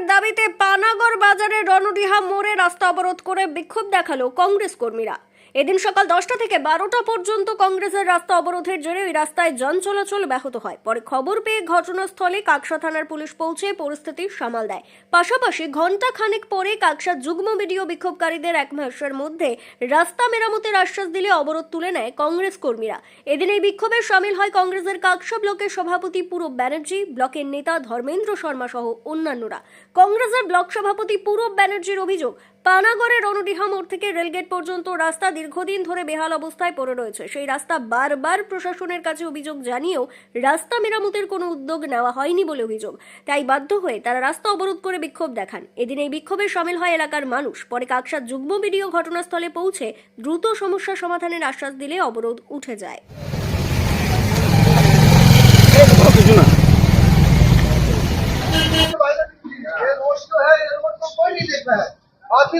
দাবির দাবিতে পানাগড় বাজারে রণডিহা মোড়ে রাস্তা অবরোধ করে বিক্ষোভ দেখাল কংগ্রেস কর্মীরা। এদিন সকাল দশটা থেকে বারোটা পর্যন্ত কংগ্রেসের রাস্তা অবরোধের জেরে ওই রাস্তায় যান চলাচল ব্যাহত হয়। পরে খবর পেয়ে ঘটনাস্থলে কাকসা থানার পুলিশ পৌঁছে পরিস্থিতি সামাল দেয়। পাশাপাশি ঘণ্টা খানেক পরে কাকসা যুগ্ম ভিডিও বিক্ষোভকারীদের এক মাসের মধ্যে রাস্তা মেরামতের আশ্বাস দিলে অবরোধ তুলে নেয় কংগ্রেস কর্মীরা। এদিন এই বিক্ষোভে সামিল হয় কংগ্রেসের কাকসা ব্লকের সভাপতি পূরব ব্যানার্জি, ব্লকের নেতা ধর্মেন্দ্র শর্মা সহ অন্যান্যরা। কংগ্রেসের ব্লক সভাপতি পূরব ব্যানার্জির অভিযোগ পানাগড়ের রণডিহা মোড় থেকে রেলগেট পর্যন্ত রাস্তা দীর্ঘদিন ধরে বেহাল অবস্থায় পড়ে রয়েছে। সেই রাস্তা বারবার প্রশাসনের কাছে অভিযোগ জানিয়েও রাস্তা মেরামতের কোনো উদ্যোগ নেওয়া হয়নি বলে অভিযোগ। তাই বাধ্য হয়ে তারা রাস্তা অবরোধ করে বিক্ষোভ দেখান। এদিন এই বিক্ষোভে সামিল হয় এলাকার মানুষ। পরে কাকসা যুগ্ম বিডিও ঘটনাস্থলে পৌঁছে দ্রুত সমস্যা সমাধানের আশ্বাস দিলে অবরোধ উঠে যায়। आदमी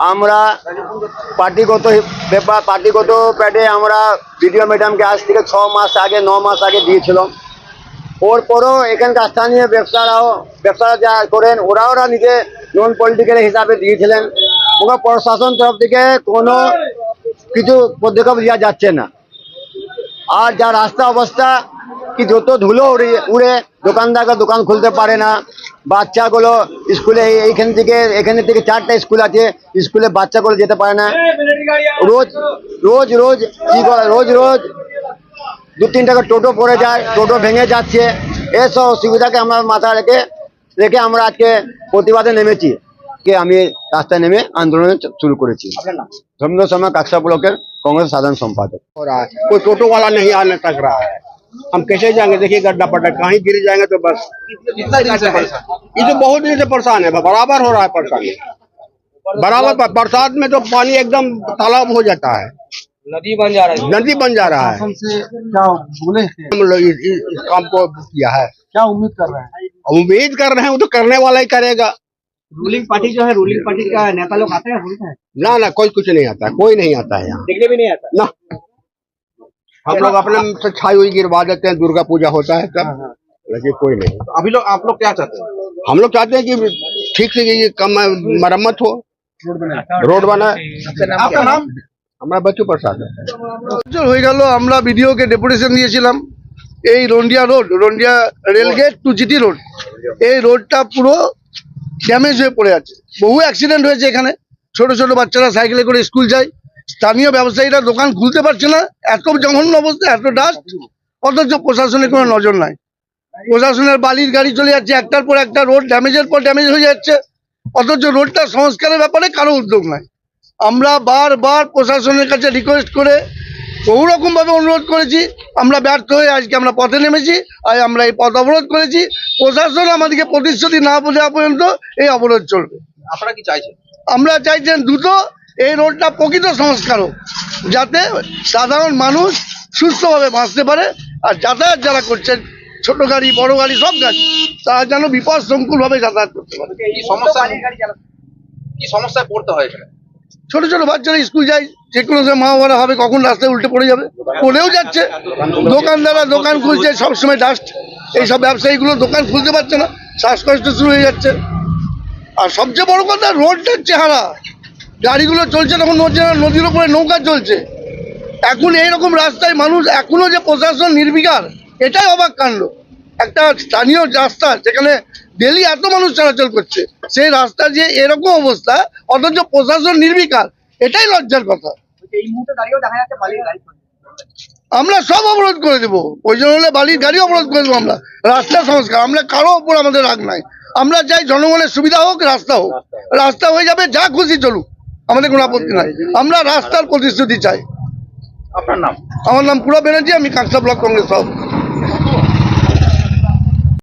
আমরা পার্টিগত ব্যাপার, পার্টিগত প্যাডে আমরা বিডিও ম্যাডামকে আজ থেকে ছ মাস আগে, ন মাস আগে দিয়েছিলাম। ওর পরও এখানকার স্থানীয় ব্যবসারাও, ব্যবসারা যা করেন ওরা ওরা নিজে নন পলিটিক্যাল হিসাবে দিয়েছিলেন। ওরা প্রশাসন তরফ থেকে কোনো কিছু পদক্ষেপ দেওয়া যাচ্ছে না। আর যা রাস্তা অবস্থা, কি যত ধুলো উড়ে উড়ে দোকানদারকে দোকান খুলতে পারে না বাচ্চাগুলো স্কুলে এই- এইখান থেকে এখানে থেকে চারটা স্কুল আছে স্কুলে বাচ্চাগুলো যেতে পারে না রোজ রোজ রোজ কি করে রোজ রোজ দু তিন টাকা টোটো পড়ে যায় টোটো ভেঙে যাচ্ছে এসব অসুবিধাকে আমরা মাথায় রেখে রেখে আমরা আজকে প্রতিবাদে নেমেছি কে আমি রাস্তায় নেমে আন্দোলন শুরু করেছি ধর্মেন্দ্র শর্মা কাকসা ব্লকের কংগ্রেস সাধারণ সম্পাদক हो रहा है कोई टोटो वाला नहीं आने तक रहा है हम कैसे जाएँगे? देखिए गड्ढा पड्डा कहीं गिर जाएँगे तो बस। ये तो बहुत दिन से परेशान है बराबर हो रहा है परेशानी। बराबर बरसात में तो पानी एकदम तालाब हो जाता है। नदी बन जा रहा है। नदी बन जा रहा है। से क्या बोले? हम लोग इस, काम को किया है। क्या उम्मीद कर रहे हैं? उम्मीद कर रहे हैं वो तो करने वाला ही करेगा। रूलिंग पार्टी जो है रूलिंग पार्टी का नेता लोग आते हैं? ना ना कोई कुछ नहीं आता है कोई नहीं आता है यहाँ। देखने भी नहीं आता? ना। हम लोग अपने से छाई हुई गिरवा देते हैं दुर्गा पूजा होता है तब लेकिन कोई नहीं अभी लोग आप लोग क्या चाहते हैं हम लोग चाहते हैं कि ठीक से ये कम मरम्मत हो रोड बना आपका नाम हमारा बच्चू प्रसाद है বছর হয়ে গেল আমরা বিডিওকে ডেপুটেশন দিয়েছিলাম এই Randiya road Randiya rail gate to GT road এই রোডটা পুরো ড্যামেজ হয়ে পড়ে আছে বহু অ্যাক্সিডেন্ট হয়েছে এখানে ছোট ছোট বাচ্চারা সাইকেলে করে স্কুল যায় স্থানীয় ব্যবসায়ীরা দোকান খুলতে পারছে না। এত জঘন্য অবস্থা এত ডাস্ট অথচ প্রশাসনের কোনো নজর নাই। প্রশাসনের বালির গাড়ি চলে যাচ্ছে একটার পর একটা রোড ড্যামেজের পর ড্যামেজ হয়ে যাচ্ছে। অথচ রোডটা সংস্কারের ব্যাপারে কারও উদ্যোগ নাই। আমরা বারবার প্রশাসনের কাছে রিকোয়েস্ট করে বহু রকম ভাবে অনুরোধ করেছি। আমরা ব্যর্থ হয়ে আজকে আমরা পথে নেমেছি আর আমরা এই পথ অবরোধ করেছি। প্রশাসন আমাদেরকে প্রতিশ্রুতি না দেওয়া পর্যন্ত এই অবরোধ চলবে। আপনারা কি চাইছেন? আমরা চাইছেন দ্রুত এই রোডটা প্রকৃত সংস্কার হোক যাতে সাধারণ মানুষ সুস্থভাবে বাঁচতে পারে আর যাতায়াত যারা করছেন ছোট গাড়ি বড় গাড়ি সব গাড়ি তারা যেন বিপদ সংকুলভাবে যাতায়াত করতে পারে। কি সমস্যায় পড়তে হয় ছোট ছোট বাচ্চারা স্কুল যায় যে কোনো সময় মা বাবারা হবে কখন রাস্তায় উল্টে পড়ে যাবে পড়েও যাচ্ছে। দোকানদাররা দোকান খুলছে সবসময় ডাস্ট এইসব ব্যবসায়ীগুলো দোকান খুলতে পারছে না শ্বাসকষ্ট শুরু হয়ে যাচ্ছে। আর সবচেয়ে বড় কথা রোডটার চেহারা। গাড়িগুলো চলছে তখন নদী নদীর উপরে নৌকা চলছে। এখন এইরকম রাস্তায় মানুষ এখনও যে প্রশাসন নির্বিকার এটাই অবাক কাণ্ড। একটা স্থানীয় রাস্তা যেখানে ডেলি এত মানুষ চলাচল করছে। সেই রাস্তা যে এরকম অবস্থা অথচ প্রশাসন নির্বিকার এটাই লজ্জার কথা। আমরা সব অবরোধ করে দেবো। প্রয়োজন হলে বালির গাড়ি অবরোধ করে দেবো আমরা। রাস্তা সংস্কার আমরা কারও ওপর আমাদের রাগ নাই। আমরা চাই জনগণের সুবিধা হোক। রাস্তা হোক। রাস্তা হয়ে যাবে যা খুশি চলুক। আমাদের কোনো আপত্তি নাই। আমরা রাস্তার প্রতিশ্রুতি চাই। আপনার নাম? আমার নাম পুরা ব্যানার্জি আমি কাঁকড়া ব্লক কংগ্রেস সভাপতি।